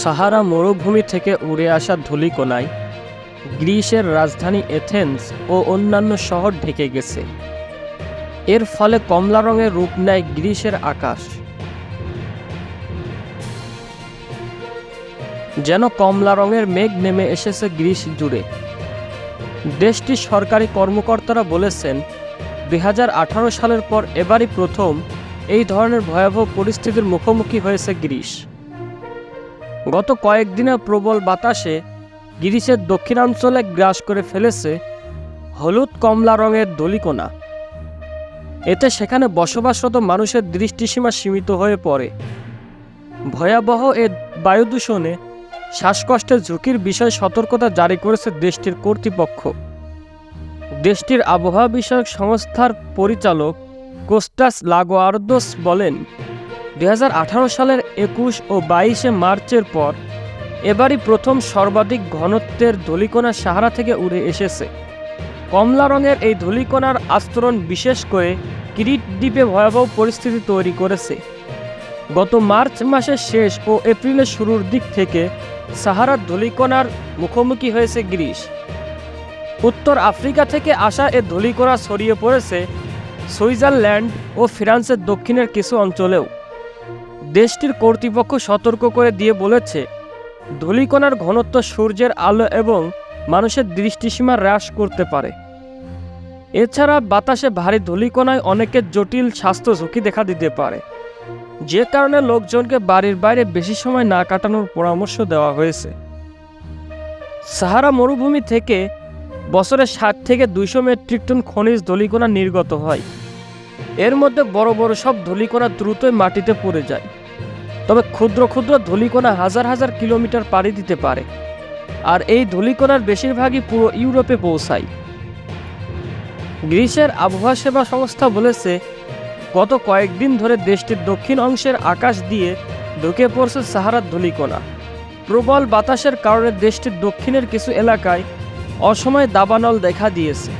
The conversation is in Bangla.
সাহারা মরুভূমি থেকে উড়ে আসা ধূলিকণায় গ্রিসের রাজধানী এথেন্স ও অন্যান্য শহর ঢেকে গেছে। এর ফলে কমলা রঙের রূপ নেয় গ্রিসের আকাশ। যেন কমলা রঙের মেঘ নেমে এসেছে গ্রিস জুড়ে। দেশটির সরকারি কর্মকর্তারা বলেছেন দু হাজার আঠারো সালের পর এবারই প্রথম এই ধরনের ভয়াবহ পরিস্থিতির মুখোমুখি হয়েছে গ্রিস গত কয়েকদিনের প্রবল বাতাসে গ্রিসের দক্ষিণাঞ্চলে গ্রাস করে ফেলেছে হলুদ কমলা রঙের দলিকোনা। এতে সেখানে বসবাসরত মানুষের দৃষ্টিসীমা সীমিত হয়ে পড়ে। ভয়াবহ এ বায়ু দূষণে শ্বাসকষ্টের ঝুঁকির বিষয়ে সতর্কতা জারি করেছে দেশটির কর্তৃপক্ষ। দেশটির আবহাওয়া বিষয়ক সংস্থার পরিচালক কোস্টাস লাগোয়ার্দোস বলেন দু হাজার আঠারো সালের একুশ ও বাইশে মার্চের পর এবারই প্রথম সর্বাধিক ঘনত্বের ধূলিকণা সাহারা থেকে উড়ে এসেছে। কমলা রঙের এই ধূলিকণার আস্তরণ বিশেষ করে কিরিট দ্বীপে ভয়াবহ পরিস্থিতি তৈরি করেছে। গত মার্চ মাসের শেষ ও এপ্রিলের শুরুর দিক থেকে সাহারার ধূলিকণার মুখোমুখি হয়েছে গ্রিস। উত্তর আফ্রিকা থেকে আসা এ ধূলিকণা ছড়িয়ে পড়েছে সুইজারল্যান্ড ও ফ্রান্সের দক্ষিণের কিছু অঞ্চলেও। দেশটির কর্তৃপক্ষ সতর্ক করে দিয়ে বলেছে, ধূলিকণার ঘনত্ব সূর্যের আলো এবং মানুষের দৃষ্টিসীমা হ্রাস করতে পারে। এছাড়া বাতাসে ভারী ধূলিকণায় অনেকের জটিল স্বাস্থ্য ঝুঁকি দেখা দিতে পারে, যে কারণে লোকজনকে বাড়ির বাইরে বেশি সময় না কাটানোর পরামর্শ দেওয়া হয়েছে। সাহারা মরুভূমি থেকে বছরে ষাট থেকে দুইশো মেট্রিক টন খনিজ ধূলিকণা নির্গত হয়। এর মধ্যে বড় বড় সব ধূলিকণা দ্রুতই মাটিতে পড়ে যায়। তবে ক্ষুদ্র ক্ষুদ্র ধূলিকণা হাজার হাজার কিলোমিটার পাড়ি দিতে পারে। আর এই ধূলিকণার বেশিরভাগই পুরো ইউরোপে পৌঁছায়। গ্রিসের আবহাওয়া সেবা সংস্থা বলেছে, গত কয়েকদিন ধরে দেশটির দক্ষিণ অংশের আকাশ দিয়ে ঢুকে পড়ছে সাহারার ধূলিকণা। প্রবল বাতাসের কারণে দেশটির দক্ষিণের কিছু এলাকায় অসময়ে দাবানল দেখা দিয়েছে।